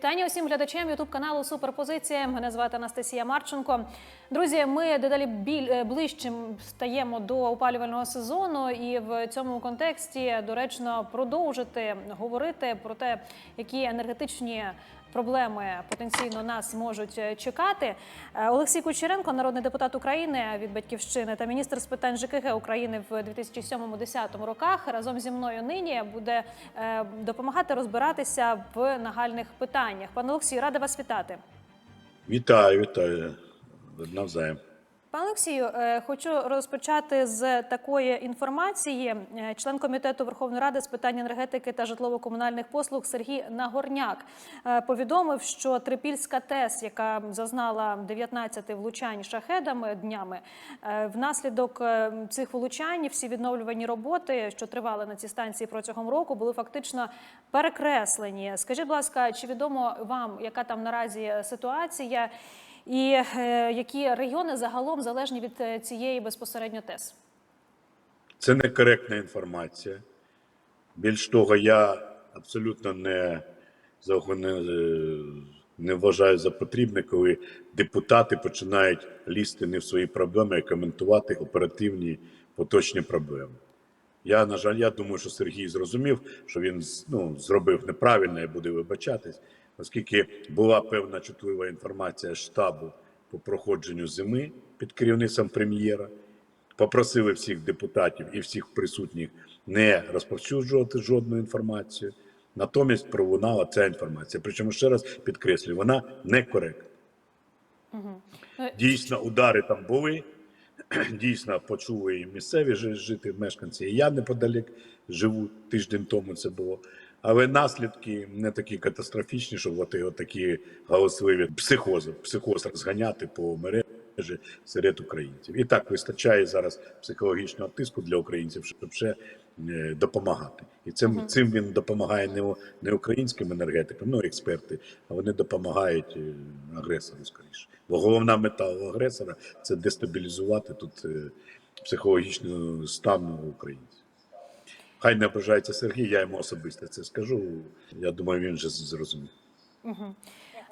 Вітання усім глядачам Ютуб каналу Суперпозиція. Мене звати Анастасія Марченко. Друзі, ми дедалі біль е, ближчим стаємо до опалювального сезону, і в цьому контексті доречно продовжити говорити про те, які енергетичні. Проблеми потенційно нас можуть е, чекати. Е, Олексій Кучеренко, народний депутат України від батьківщини та міністр з питань ЖКГ України в 2007-2010 роках, разом зі мною нині буде е, допомагати розбиратися в нагальних питаннях. Пане Олексію, рада вас вітати. Вітаю, вітаю. Навзаєм. Пане Олексію, е, хочу розпочати з такої інформації. Е, Член комітету Верховної Ради з питань енергетики та житлово-комунальних послуг Сергій Нагорняк е, повідомив, що Трипільська ТЕС, яка зазнала 19 влучань шахедами днями, внаслідок цих влучань всі відновлювані роботи, що тривали на цій станції протягом року, були фактично перекреслені. Скажіть, будь ласка, чи відомо вам, яка там наразі ситуація? І е, які регіони загалом залежні від е, цієї безпосередньо ТЕС? Це некоректна інформація. Більш того, я абсолютно не, не, е, не вважаю за потрібне, коли депутати починають лізти не в свої проблеми, а коментувати оперативні поточні проблеми. Я, на жаль, я думаю, що Сергій зрозумів, що він ну, зробив неправильно і буде вибачатись, оскільки була певна чутлива інформація штабу по проходженню зими під керівництвом прем'єра. Попросили всіх депутатів і всіх присутніх не розповсюджувати жодну інформацію. Натомість пролунала ця інформація. Причому ще раз підкреслюю, вона некоректна. Ну, Дійсно, удари там були. Дійсно, почули і місцеві жи- жити, мешканці. Я неподалік живу тиждень тому це було. Але наслідки не такі катастрофічні, щоб от, такі галасливі психози, психоз розганяти по мережі серед українців. І так вистачає зараз психологічного тиску для українців, щоб ще допомагати. І цим, цим він допомагає не, не українським енергетикам, ну експерти, а вони допомагають е, агресору скоріше. Бо головна мета у агресора це дестабілізувати тут е, психологічний стан українців. Хай не ображається Сергій, я йому особисто це скажу. Я думаю, він вже зрозумів.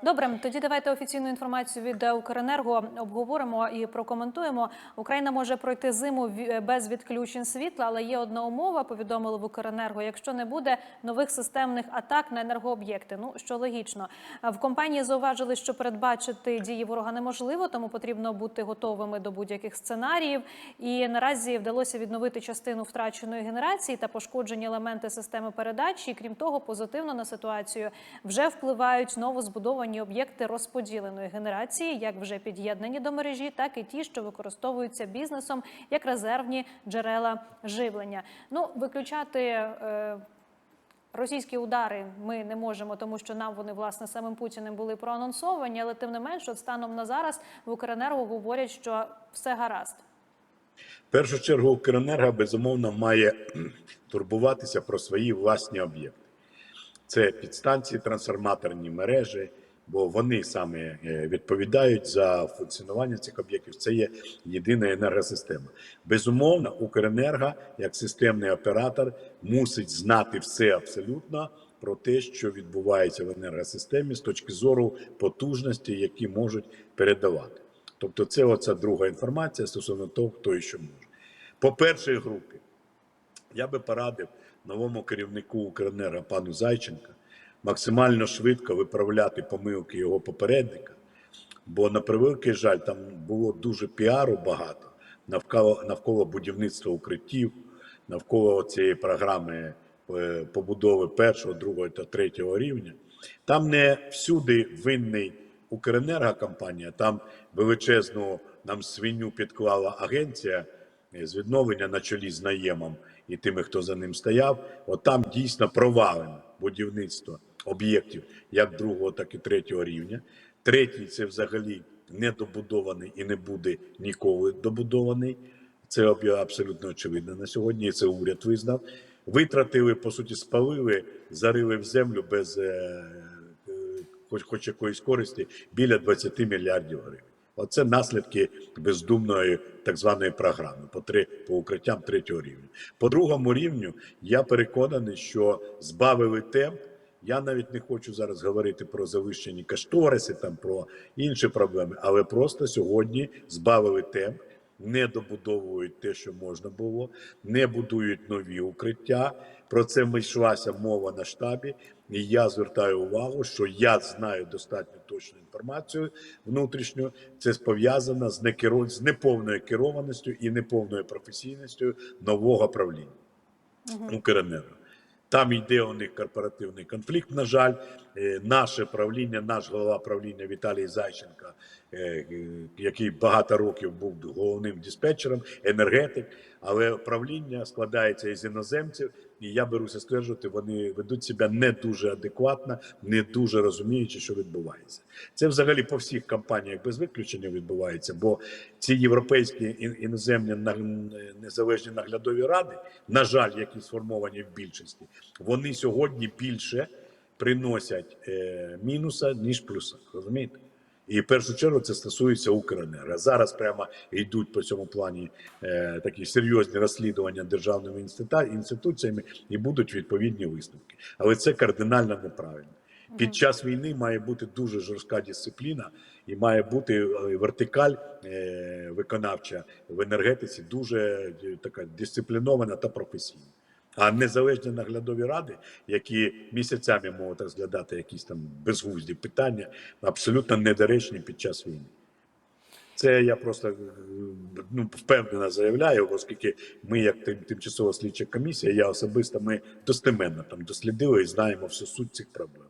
Добре, тоді давайте офіційну інформацію від Укренерго обговоримо і прокоментуємо. Україна може пройти зиму без відключень світла, але є одна умова. Повідомили в Укренерго. Якщо не буде нових системних атак на енергооб'єкти, ну що логічно, в компанії зауважили, що передбачити дії ворога неможливо, тому потрібно бути готовими до будь-яких сценаріїв. І наразі вдалося відновити частину втраченої генерації та пошкоджені елементи системи передачі. І крім того, позитивно на ситуацію вже впливають новозбудовані об'єкти розподіленої генерації, як вже під'єднані до мережі, так і ті, що використовуються бізнесом як резервні джерела живлення. Ну виключати. Е, Російські удари ми не можемо, тому що нам вони власне самим Путіним були проанонсовані, але тим не менш, от станом на зараз в Укренерго говорять, що все гаразд. В першу чергу Укренерго, безумовно, має турбуватися про свої власні об'єкти. Це підстанції, трансформаторні мережі, бо вони саме е, відповідають за функціонування цих об'єктів. Це є єдина енергосистема. Безумовно, Укренерго, як системний оператор, мусить знати все абсолютно про те, що відбувається в енергосистемі з точки зору потужності, які можуть передавати. Тобто, це оця друга інформація стосовно того, хто і що може. По першій групі, я би порадив новому керівнику Укренерго пану Зайченка максимально швидко виправляти помилки його попередника, бо на превеликий жаль, там було дуже піару багато навколо, навколо будівництва укриттів, навколо цієї програми е, побудови першого, другого та третього рівня. Там не всюди винний Укренергокомпанія, там величезну нам свиню підклала агенція з відновлення на чолі з наємом і тими, хто за ним стояв. От там дійсно провалено будівництво об'єктів як другого, так і третього рівня. Третій це взагалі недобудований і не буде ніколи добудований. Це абсолютно очевидно на сьогодні. І це уряд визнав. Витратили, по суті, спалили, зарили в землю без е, хоч, хоч якоїсь користі біля 20 мільярдів гривень. Оце наслідки бездумної так званої програми по три по укриттям третього рівня. По другому рівню я переконаний, що збавили темп Я навіть не хочу зараз говорити про завищені кошториси, там про інші проблеми, але просто сьогодні збавили темп, не добудовують те, що можна було, не будують нові укриття. Про це ми йшлася мова на штабі. І я звертаю увагу, що я знаю достатньо точну інформацію внутрішню. Це пов'язано з некеру... з неповною керованістю і неповною професійністю нового правління Укренерго. Там йде у них корпоративний конфлікт. На жаль, Е, наше правління, наш голова правління Віталій Зайченко, е, е, який багато років був головним диспетчером, енергетик, але правління складається із іноземців, і я беруся стверджувати, вони ведуть себе не дуже адекватно, не дуже розуміючи, що відбувається. Це взагалі по всіх компаніях без виключення відбувається, бо ці європейські ін- іноземні незалежні наглядові ради, на жаль, які сформовані в більшості, вони сьогодні більше приносять е, мінуса ніж плюса. Розумієте? І в першу чергу це стосується Укренерго. Зараз прямо йдуть по цьому плані е, такі серйозні розслідування державними інституціями і будуть відповідні висновки. Але це кардинально неправильно. Під час війни має бути дуже жорстка дисципліна і має бути е, вертикаль е, виконавча в енергетиці дуже е, така дисциплінована та професійна. А незалежні наглядові ради, які місяцями можуть розглядати якісь там безглузді питання, абсолютно недоречні під час війни. Це я просто ну, впевнено заявляю, оскільки ми, як тим, тимчасова слідча комісія, я особисто ми достеменно там дослідили і знаємо всю суть цих проблем.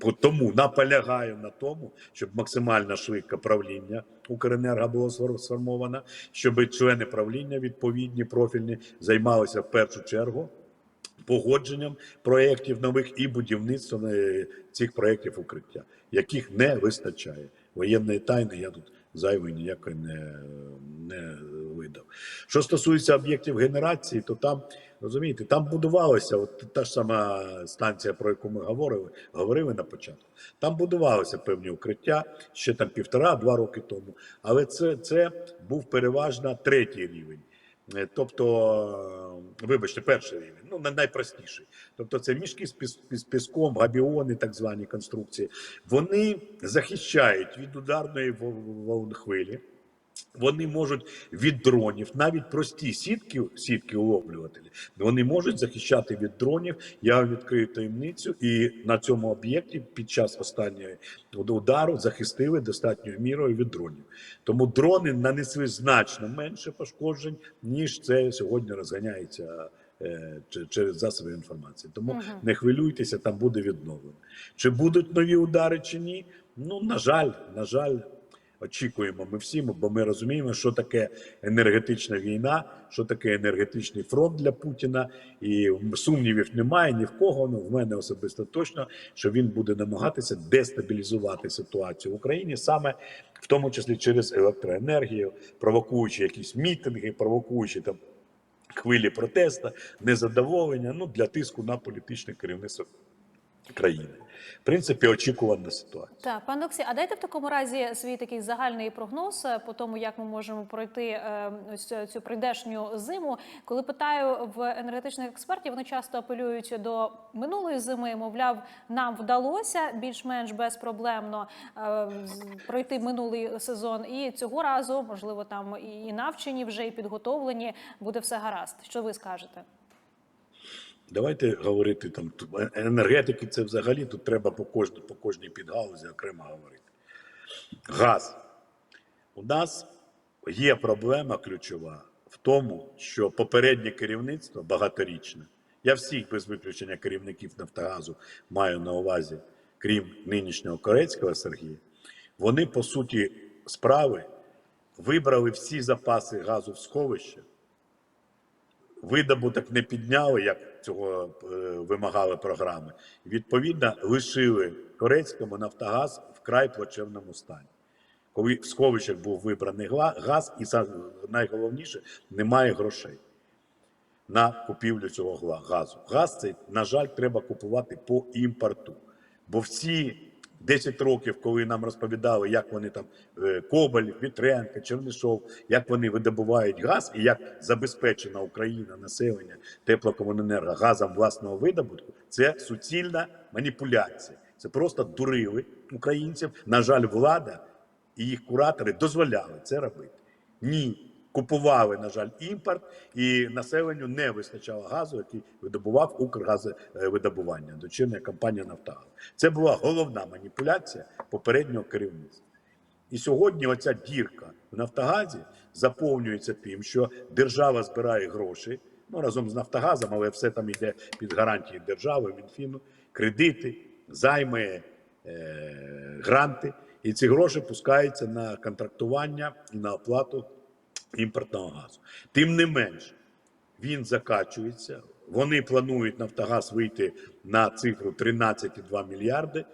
По Тому наполягаю на тому, щоб максимально швидко правління Укренерго було сфор- сформовано, щоб члени правління відповідні профільні займалися в першу чергу погодженням проєктів нових і будівництвом е, цих проєктів укриття, яких не вистачає. Воєнної тайни я тут зайвої ніякої не, не видав. Що стосується об'єктів генерації, то там розумієте, там будувалося от та ж сама станція, про яку ми говорили, говорили на початку. Там будувалися певні укриття ще там півтора-два роки тому. Але це, це був переважно третій рівень. Е, Тобто, е, вибачте, перший рівень, ну на- найпростіший. Тобто, це мішки з піс- з піском, габіони, так звані конструкції. Вони захищають від ударної вол- волн хвилі. Вони можуть від дронів, навіть прості сітки, сітки уловлювателі, вони можуть захищати від дронів. Я відкрию таємницю, і на цьому об'єкті під час останнього удару захистили достатньою мірою від дронів. Тому дрони нанесли значно менше пошкоджень, ніж це сьогодні розганяється е, через засоби інформації. Тому не хвилюйтеся, там буде відновлено. Чи будуть нові удари, чи ні? Ну на жаль, на жаль. Очікуємо ми всі, бо ми розуміємо, що таке енергетична війна, що таке енергетичний фронт для Путіна, і сумнівів немає ні в кого. Ну в мене особисто точно, що він буде намагатися дестабілізувати ситуацію в Україні саме в тому числі через електроенергію, провокуючи якісь мітинги, провокуючи там хвилі протесту, незадоволення ну для тиску на політичне керівництво країни. В принципі, очікувана ситуація. Так, пане Оксі, а дайте в такому разі свій такий загальний прогноз е, по тому, як ми можемо пройти е, ось цю- прийдешню зиму. Коли питаю в енергетичних експертів, вони часто апелюють до минулої зими. Мовляв, нам вдалося більш-менш безпроблемно е, пройти минулий сезон, і цього разу, можливо, там і навчені вже і підготовлені, буде все гаразд. Що ви скажете? Давайте говорити там е- енергетики. Це взагалі тут треба по кожній по кожній підгалузі окремо говорити. Газ. У нас є проблема ключова в тому, що попереднє керівництво багаторічне. Я всіх без виключення керівників Нафтогазу маю на увазі, крім нинішнього Корецького Сергія. Вони по суті справи вибрали всі запаси газу в сховище видобуток не підняли, як цього е, вимагали програми. Відповідно, лишили Корецькому Нафтогаз вкрай плачевному стані. Коли в сховищах був вибраний газ, і найголовніше немає грошей на купівлю цього газу. Газ цей, на жаль, треба купувати по імпорту. Бо всі 10 років, коли нам розповідали, як вони там е, Коболь, Вітренко, Чернишов, як вони видобувають газ і як забезпечена Україна населення теплокомуненерго газом власного видобутку, це суцільна маніпуляція. Це просто дурили українців. На жаль, влада і їх куратори дозволяли це робити. Ні, купували, на жаль, імпорт, і населенню не вистачало газу, який видобував Укргазвидобування, дочірня компанія Нафтогаз. Це була головна маніпуляція попереднього керівництва. І сьогодні оця дірка в Нафтогазі заповнюється тим, що держава збирає гроші ну, разом з Нафтогазом, але все там йде під гарантії держави, Мінфіну, кредити, займи, е- гранти. І ці гроші пускаються на контрактування і на оплату імпортного газу. Тим не менш, він закачується. Вони планують Нафтогаз вийти на цифру 13,2 мільярди.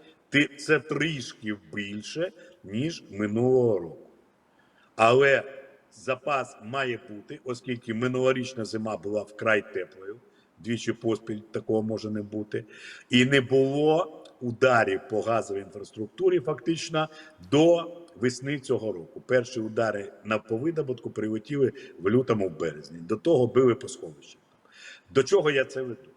Це трішки більше, ніж минулого року. Але запас має бути, оскільки минулорічна зима була вкрай теплою, двічі поспіль такого може не бути, і не було ударів по газовій інфраструктурі фактично до весни цього року. Перші удари на повидобутку прилетіли в лютому в березні. До того били по сховищах. До чого я це веду?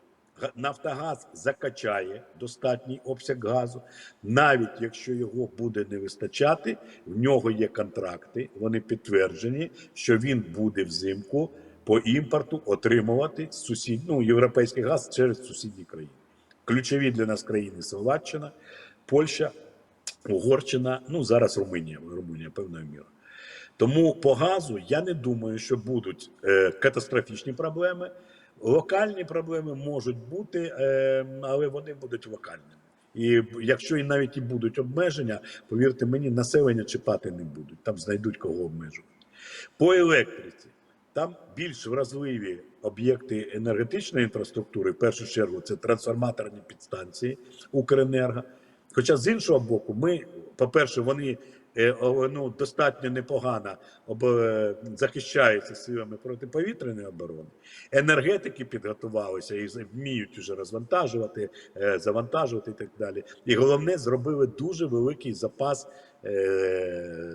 Нафтогаз закачає достатній обсяг газу, навіть якщо його буде не вистачати, в нього є контракти, вони підтверджені, що він буде взимку по імпорту отримувати сусід, ну, європейський газ через сусідні країни. Ключові для нас країни Словаччина, Польща, Угорщина, ну зараз Румунія, Румунія певною мірою. Тому по газу я не думаю, що будуть е, катастрофічні проблеми. Локальні проблеми можуть бути, е, але вони будуть локальними. І якщо і навіть і будуть обмеження, повірте мені, населення чіпати не будуть. Там знайдуть кого обмежувати. По електриці там більш вразливі об'єкти енергетичної інфраструктури. В першу чергу це трансформаторні підстанції Укренерго. Хоча з іншого боку, ми, по-перше, вони е, ну, достатньо непогано е, захищаються силами протиповітряної оборони. Енергетики підготувалися і вміють вже розвантажувати, е, завантажувати і так далі. І головне, зробили дуже великий запас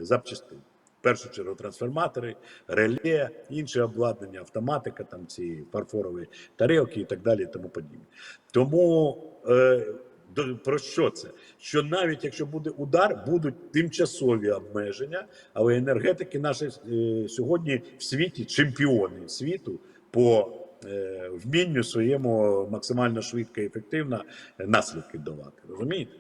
запчастин. В першу чергу трансформатори, реле, інше обладнання, автоматика, там ці фарфорові тарелки і так далі, і тому подібне. Тому про що це? Що навіть якщо буде удар, будуть тимчасові обмеження, але енергетики наші е, сьогодні в світі чемпіони світу по е, вмінню своєму максимально швидко і ефективно наслідки давати. Розумієте?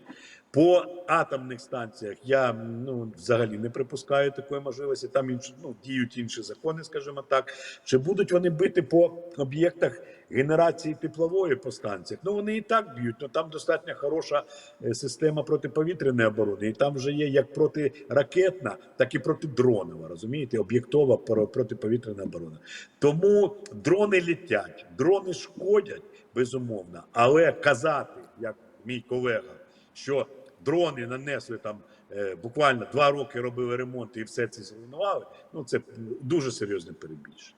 По атомних станціях я ну взагалі не припускаю такої можливості. Там інші ну діють інші закони, скажімо так. Чи будуть вони бити по об'єктах генерації теплової по станціях? Ну вони і так б'ють. Ну там достатньо хороша е, система протиповітряної оборони, і там вже є як протиракетна, так і протидронова. Розумієте, об'єктова про- протиповітряна оборона. Тому дрони літять, дрони шкодять безумовно, але казати, як мій колега, що дрони нанесли там е, буквально два роки робили ремонт і все це зруйнували. Ну це дуже серйозне перебільшення.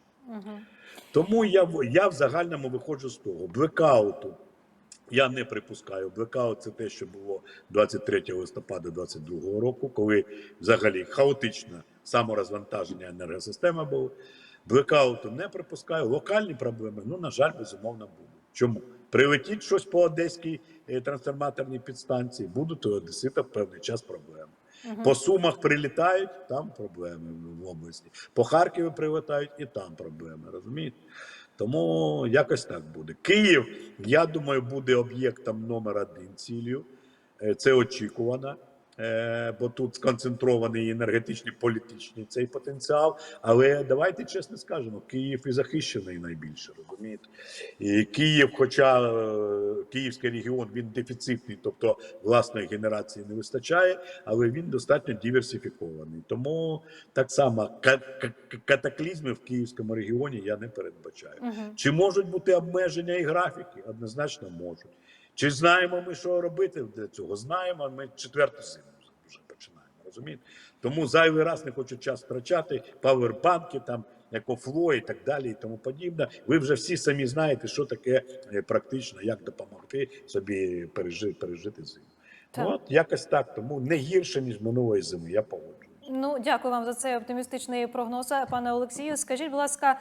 Тому я я в загальному виходжу з того блекауту. Я не припускаю. Блекаут це те, що було 23 листопада 2022 року, коли взагалі хаотичне саморозвантаження енергосистеми було. Блекауту не припускаю. Локальні проблеми, ну, на жаль, безумовно, будуть. Чому? Прилетіть щось по одеській е, трансформаторній підстанції, будуть у Одесита в певний час проблеми. По Сумах прилітають, там проблеми в області. По Харкові прилітають і там проблеми. Розумієте? Тому якось так буде. Київ, я думаю, буде об'єктом номер один ціллю. Е, Це очікувано, бо тут сконцентрований енергетичний політичний цей потенціал. Але давайте чесно скажемо, Київ і захищений найбільше, розумієте? І Київ, хоча е, Київський регіон він дефіцитний, тобто власної генерації не вистачає, але він достатньо диверсифікований. Тому так само ка- ка- катаклізми в Київському регіоні я не передбачаю. Чи можуть бути обмеження і графіки? Однозначно можуть. Чи знаємо ми, що робити для цього? Знаємо. Ми четверту зиму вже починаємо. Розумієте? Тому зайвий раз не хочу час втрачати. Павербанки там. Екофло і так далі, і тому подібне. Ви вже всі самі знаєте, що таке е, практично, як допомогти собі пережити, пережити зиму. Так. От якось так. Тому не гірше ніж минулої зими. Я погоджуюсь. Ну, дякую вам за цей оптимістичний прогноз, пане Олексію. Скажіть, будь ласка.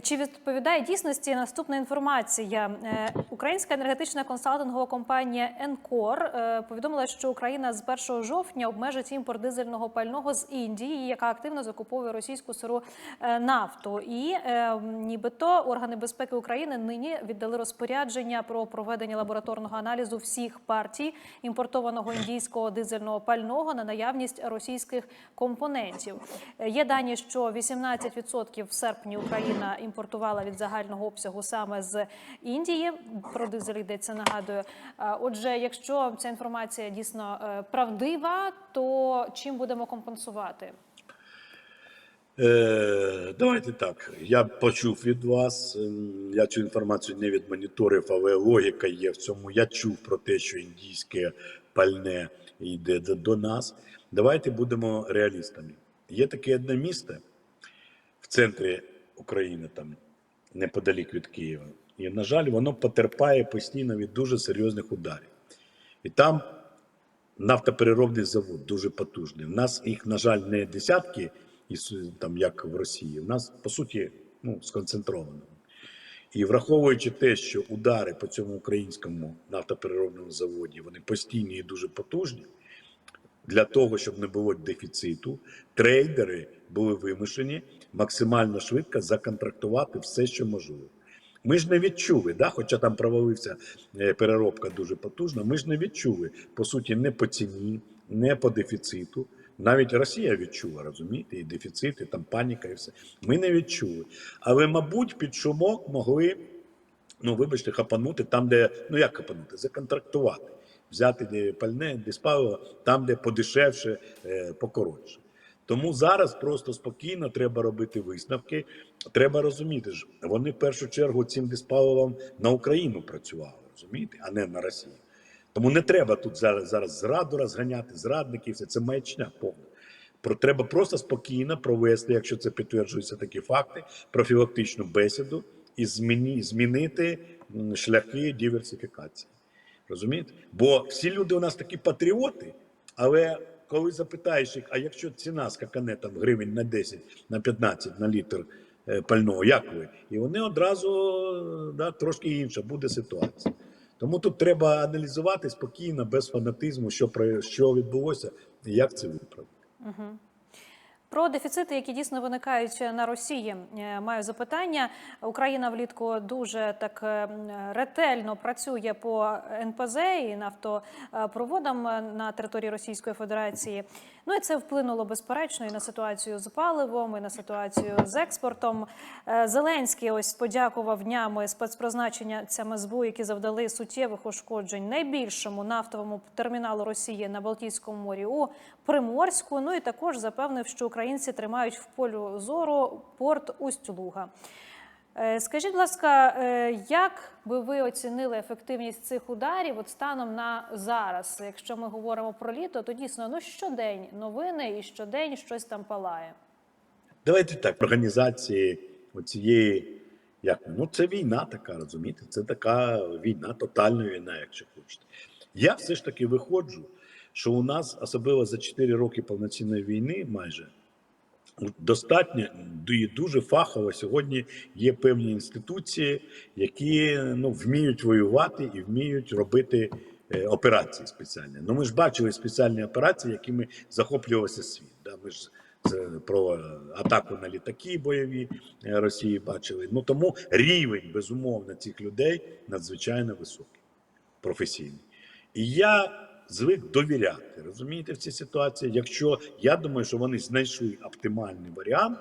Чи відповідає дійсності наступна інформація? Е, Українська енергетична консалтингова компанія Енкор е, повідомила, що Україна з 1 жовтня обмежить імпорт дизельного пального з Індії, яка активно закуповує російську сиру е, нафту. І нібито органи безпеки України нині віддали розпорядження про проведення лабораторного аналізу всіх партій імпортованого індійського дизельного пального на наявність російських компонентів. Є дані, що 18% в серпні Україна імпортувала від загального обсягу саме з Індії. Про дизель йдеться, нагадую. Отже, якщо ця інформація дійсно е, правдива, то чим будемо компенсувати? Е, давайте так. Я почув від вас. ем, Я цю інформацію не відмоніторив, але логіка є в цьому. Я чув про те, що індійське пальне йде до нас. Давайте будемо реалістами. Є таке одне місто в центрі України, там неподалік від Києва. І, на жаль, воно потерпає постійно від дуже серйозних ударів. І там нафтопереробний завод дуже потужний. У нас їх, на жаль, не десятки, там, як в Росії. У нас, по суті, ну, сконцентровано. І враховуючи те, що удари по цьому українському нафтопереробному заводі вони постійні і дуже потужні, для того, щоб не було дефіциту, трейдери були вимушені максимально швидко законтрактувати все, що можливо. Ми ж не відчули, да? хоча там провалився е, переробка дуже потужна, ми ж не відчули, по суті, не по ціні, не по дефіциту. Навіть Росія відчула, розумієте, і дефіцит, і там паніка, і все. Ми не відчули. Але, мабуть, під шумок могли, ну, вибачте, хапанути там, де, ну як хапанути, законтрактувати. Взяти де пальне, десь паливо, там, де подешевше, е, покоротше. Тому зараз просто спокійно треба робити висновки. Треба розуміти, ж вони в першу чергу цим диспаливом на Україну працювали, розумієте, а не на Росію. Тому не треба тут зараз, зараз зраду розганяти, зрадників, все це маячня повна. Про треба просто спокійно провести, якщо це підтверджуються такі факти, профілактичну бесіду і зміні, змінити шляхи диверсифікації. Розумієте? Бо всі люди у нас такі патріоти, але коли запитаєш їх, а якщо ціна скакане там гривень на 10, на 15 на літр е, пального, як ви? І вони одразу да, трошки інша буде ситуація. Тому тут треба аналізувати спокійно, без фанатизму, що про що відбулося і як це виправити. Про дефіцити, які дійсно виникають на Росії, е, маю запитання. Україна влітку дуже так е, ретельно працює по НПЗ і нафтопроводам е, на території Російської Федерації. Ну і це вплинуло безперечно і на ситуацію з паливом, і на ситуацію з експортом. Е, Зеленський ось подякував днями спецпризначення цям СБУ, які завдали суттєвих ушкоджень найбільшому нафтовому терміналу Росії на Балтійському морі у Приморську. Ну і також запевнив, що українці тримають в полю зору порт Усть-Луга. Е, Скажіть, будь ласка, е, як би ви оцінили ефективність цих ударів от станом на зараз? Якщо ми говоримо про літо, то дійсно ну щодень новини і щодень щось там палає. Давайте так, організації оцієї, як ну це війна така, розумієте? Це така війна, тотальна війна, якщо хочете. Я все ж таки виходжу, що у нас, особливо за 4 роки повноцінної війни, майже достатньо і дуже фахово сьогодні є певні інституції, які ну, вміють воювати і вміють робити е, операції спеціальні. Ну ми ж бачили спеціальні операції, якими захоплювався світ. Да? Ми ж про атаку на літаки бойові е, Росії бачили. Ну тому рівень безумовно цих людей надзвичайно високий, професійний. І я звик довіряти, розумієте, в цій ситуації. Якщо я думаю, що вони знайшли оптимальний варіант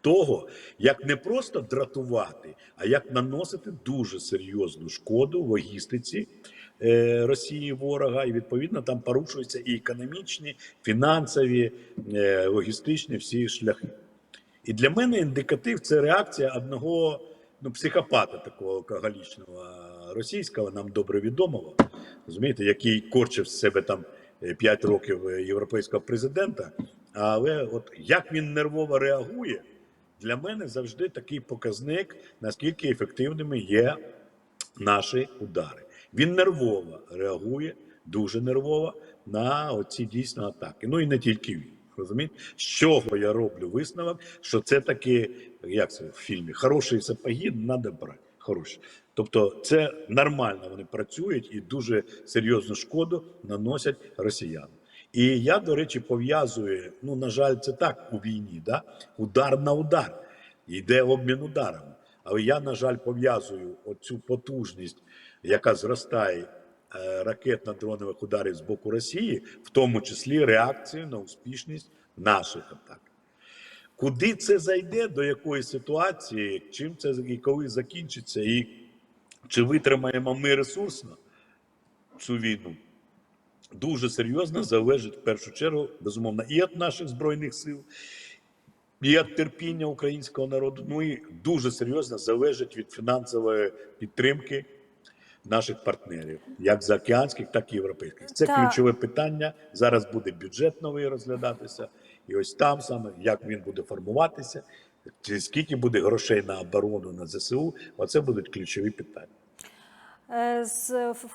того, як не просто дратувати, а як наносити дуже серйозну шкоду логістиці е, Росії ворога, і відповідно там порушуються і економічні, фінансові, е, логістичні всі шляхи. І для мене індикатив це реакція одного ну, психопата такого алкоголічного російського, нам добре відомого, розумієте, який корчив з себе там 5 років е, європейського президента. Але от як він нервово реагує, для мене завжди такий показник, наскільки ефективними є наші удари. Він нервово реагує дуже нервова на оці дійсно атаки. Ну і не тільки він. Розумієте? З чого я роблю висновок, що це таки, як це в фільмі, хороші сапоги треба брати. Хороші. Тобто це нормально вони працюють і дуже серйозну шкоду наносять росіянам. І я, до речі, пов'язую, ну, на жаль, це так у війні, да? удар на удар. Йде обмін ударами. Але я, на жаль, пов'язую оцю потужність, яка зростає ракетно-дронових ударів з боку Росії, в тому числі реакцію на успішність наших атак. Куди це зайде, до якої ситуації, чим це і коли закінчиться, і чи витримаємо ми ресурсно цю війну, дуже серйозно залежить в першу чергу, безумовно, і від наших збройних сил, і від терпіння українського народу. Ну і дуже серйозно залежить від фінансової підтримки наших партнерів, як заокеанських, так і європейських. Це так. ключове питання. Зараз буде бюджет новий розглядатися, і ось там саме як він буде формуватися, чи скільки буде грошей на оборону на ЗСУ. Оце будуть ключові питання. Е, З в-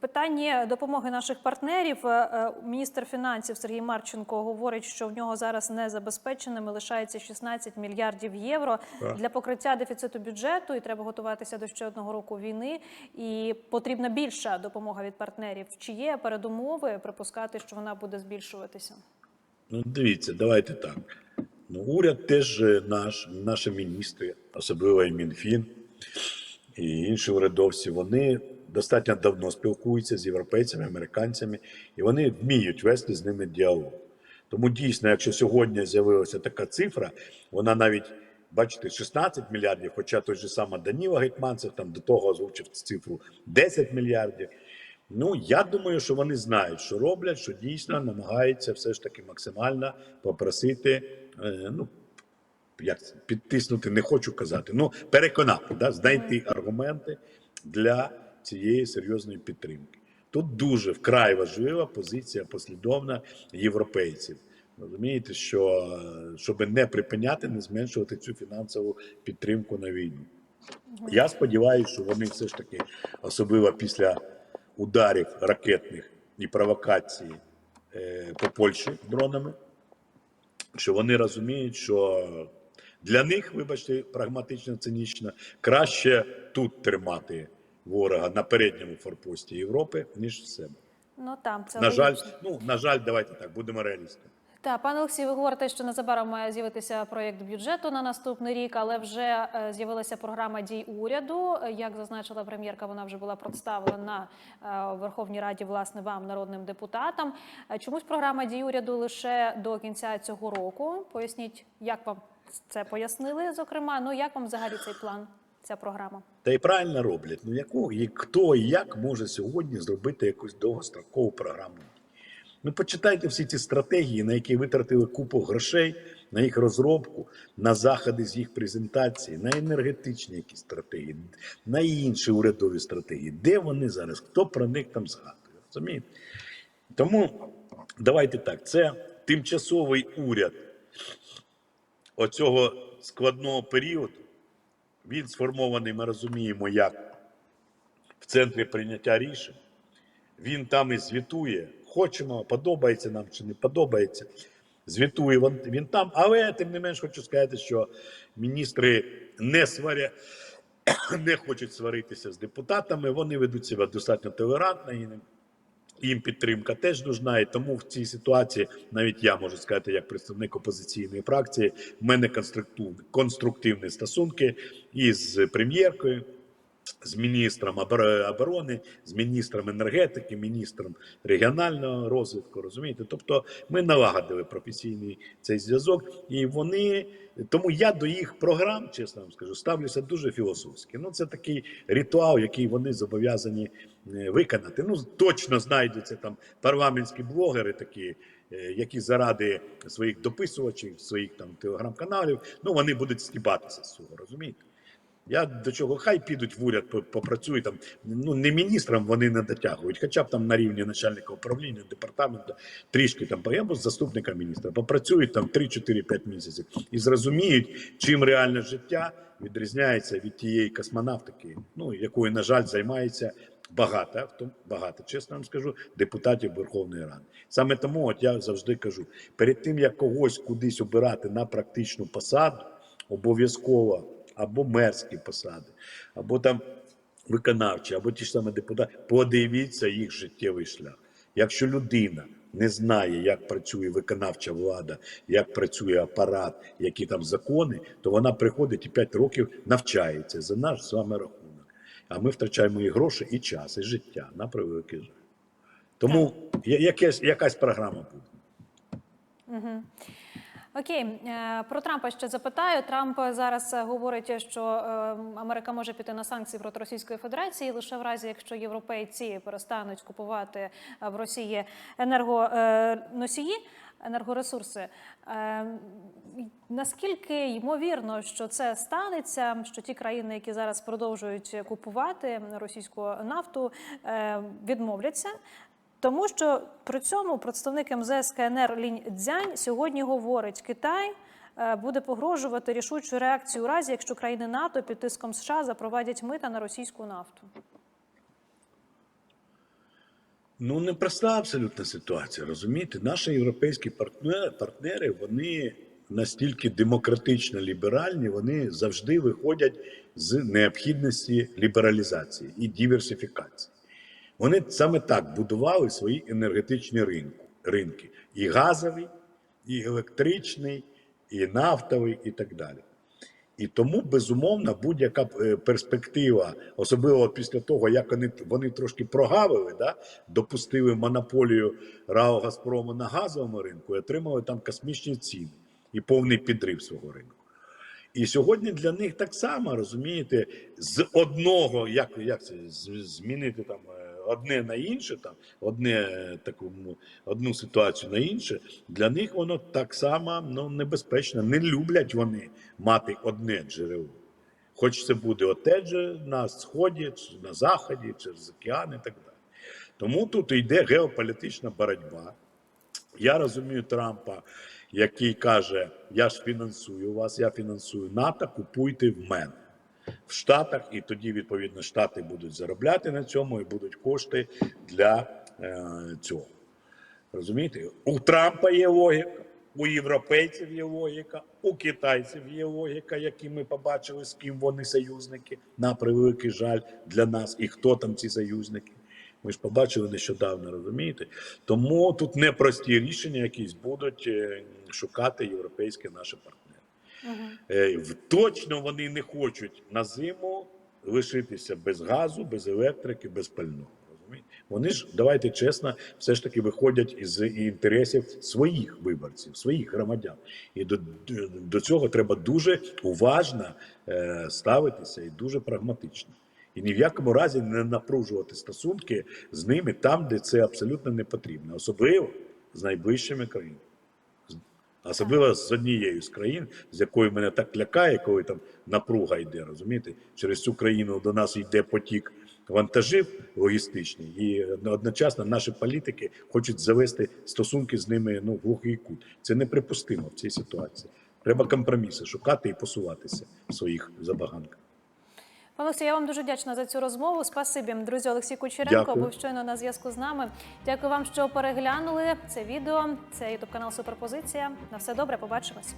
питанні допомоги наших партнерів е, е, міністр фінансів Сергій Марченко говорить, що в нього зараз незабезпеченими лишається 16 мільярдів євро Так. для покриття дефіциту бюджету, і треба готуватися до ще одного року війни. І потрібна більша допомога від партнерів. Чи є передумови припускати, що вона буде збільшуватися? Ну, дивіться, давайте так. Ну, уряд теж наш, наші міністри, особливо і Мінфін, і інші урядовці, вони достатньо давно спілкуються з європейцями, американцями, і вони вміють вести з ними діалог. Тому дійсно, якщо сьогодні з'явилася така цифра, вона навіть, бачите, 16 мільярдів, хоча той же саме Даніла Гетманцев там до того озвучив цифру 10 мільярдів. Ну, я думаю, що вони знають, що роблять, що дійсно намагаються все ж таки максимально попросити, е, ну, як підтиснути, не хочу казати, ну, переконати, да, знайти аргументи для цієї серйозної підтримки. Тут дуже вкрай важлива позиція послідовна європейців. Розумієте, що щоб не припиняти, не зменшувати цю фінансову підтримку на війну. Я сподіваюся, що вони все ж таки, особливо після ударів ракетних і провокацій е, по Польщі дронами, що вони розуміють, що для них, вибачте, прагматично цинічно, краще тут тримати ворога на передньому форпості Європи, ніж в себе. Ну там це На жаль, ну на жаль, давайте так, будемо реалістами. Так, пане Олексій, ви говорите, що незабаром має з'явитися проєкт бюджету на наступний рік, але вже е, з'явилася програма дій уряду. Як зазначила прем'єрка, вона вже була представлена е, у Верховній Раді власне вам, народним депутатам. Е, Чомусь програма дій уряду лише до кінця цього року. Поясніть, як вам це пояснили, зокрема. Ну як вам взагалі цей план, ця програма? Та й правильно роблять. Ну яку і хто і як може сьогодні зробити якусь довгострокову програму? Ну, почитайте всі ці стратегії, на які витратили купу грошей, на їх розробку, на заходи з їх презентації, на енергетичні якісь стратегії, на інші урядові стратегії. Де вони зараз? Хто про них там згадує? Розумієте? Тому давайте так: це тимчасовий уряд оцього складного періоду. Він сформований, ми розуміємо, як в центрі прийняття рішень. Він там і звітує. Хочемо, подобається нам чи не подобається. Звітує він, він там. Але тим не менш хочу сказати, що міністри не сваря, не хочуть сваритися з депутатами. Вони ведуть себе достатньо толерантно. І їм підтримка теж нужна, і тому в цій ситуації навіть я можу сказати, як представник опозиційної фракції, в мене конструктив- конструктивні стосунки із прем'єркою, з міністром оборони, з міністром енергетики, міністром регіонального розвитку. Розумієте? Тобто ми налагодили професійний цей зв'язок, і вони тому я до їх програм, чесно вам скажу, ставлюся дуже філософськи. Ну це такий ритуал, який вони зобов'язані е, виконати. Ну точно знайдуться там парламентські блогери, такі. е, Які заради своїх дописувачів, своїх там телеграм-каналів, ну вони будуть стібатися з цього, розумієте? Я до чого хай підуть в уряд, по- попрацюють там. Ну не міністрам вони не дотягують, хоча б там на рівні начальника управління, департаменту, трішки там я заступника міністра, попрацюють там 3-4-5 місяців і зрозуміють, чим реальне життя відрізняється від тієї космонавтики, ну якою, на жаль, займається багато, в тому- багато, чесно вам скажу, депутатів Верховної Ради. Саме тому, от я завжди кажу: перед тим як когось кудись обирати на практичну посаду, обов'язково або мерські посади, або там виконавчі, або ті ж самі депутати, подивіться їх життєвий шлях. Якщо людина не знає, як працює виконавча влада, як працює апарат, які там закони, то вона приходить і 5 років навчається за наш з вами рахунок. А ми втрачаємо і гроші, і час, і життя на превеликий жаль. Тому якась, якась програма буде. Окей, е, про Трампа ще запитаю. Трамп зараз е, говорить, що е, Америка може піти на санкції проти Російської Федерації лише в разі, якщо європейці перестануть купувати в Росії енергоносії, енергоресурси. Наскільки ймовірно, що це станеться, що ті країни, які зараз продовжують купувати російську нафту, відмовляться? Тому що при цьому представник МЗС КНР Лінь Цзянь сьогодні говорить, Китай е, буде погрожувати рішучу реакцію у разі, якщо країни НАТО під тиском США запровадять мита на російську нафту. Ну, непроста абсолютна ситуація. Розумієте, наші європейські партнери, партнери вони настільки демократично ліберальні, вони завжди виходять з необхідності лібералізації і диверсифікації. Вони саме так будували свої енергетичні ринки: і газовий, і електричний, і нафтовий, і так далі. І тому, безумовно, будь-яка е, перспектива, особливо після того, як вони, вони трошки прогавили, да, допустили монополію РАО Газпрому на газовому ринку і отримали там космічні ціни і повний підрив свого ринку. І сьогодні для них так само, розумієте, з одного, як, як це змінити там е, одне на інше, там одне е, таку ну, одну ситуацію на інше, для них воно так само ну, небезпечно. Не люблять вони мати одне джерело. Хоч це буде оте же на сході, чи на заході, через океан і так далі. Тому тут йде геополітична боротьба. Я розумію Трампа, який каже: Я ж фінансую вас, я фінансую НАТО, купуйте в мене в Штатах, і тоді, відповідно, Штати будуть заробляти на цьому і будуть кошти для е, цього. Розумієте? У Трампа є логіка, у європейців є логіка, у китайців є логіка, які ми побачили, з ким вони союзники, на превеликий жаль для нас, і хто там ці союзники. Ми ж побачили нещодавно, розумієте? Тому тут непрості рішення якісь будуть е, шукати європейські наші партнери. В- Точно вони не хочуть на зиму лишитися без газу, без електрики, без пального. Вони ж, давайте чесно, все ж таки виходять із інтересів своїх виборців, своїх громадян. І до, до цього треба дуже уважно е, ставитися і дуже прагматично. І ні в якому разі не напружувати стосунки з ними там, де це абсолютно не потрібно, особливо з найближчими країнами. Особливо з однією з країн, з якою мене так лякає, коли там напруга йде, розумієте? Через цю країну до нас йде потік вантажів логістичний, і одночасно наші політики хочуть завести стосунки з ними ну, в глухий кут. Це неприпустимо в цій ситуації. Треба компроміси шукати і посуватися в своїх забаганках. Пане Олексію, я вам дуже вдячна за цю розмову. Спасибі, друзі. Олексій Кучеренко Дякую. був щойно на зв'язку з нами. Дякую вам, що переглянули це відео. Це ютуб канал Суперпозиція. На все добре, побачимось.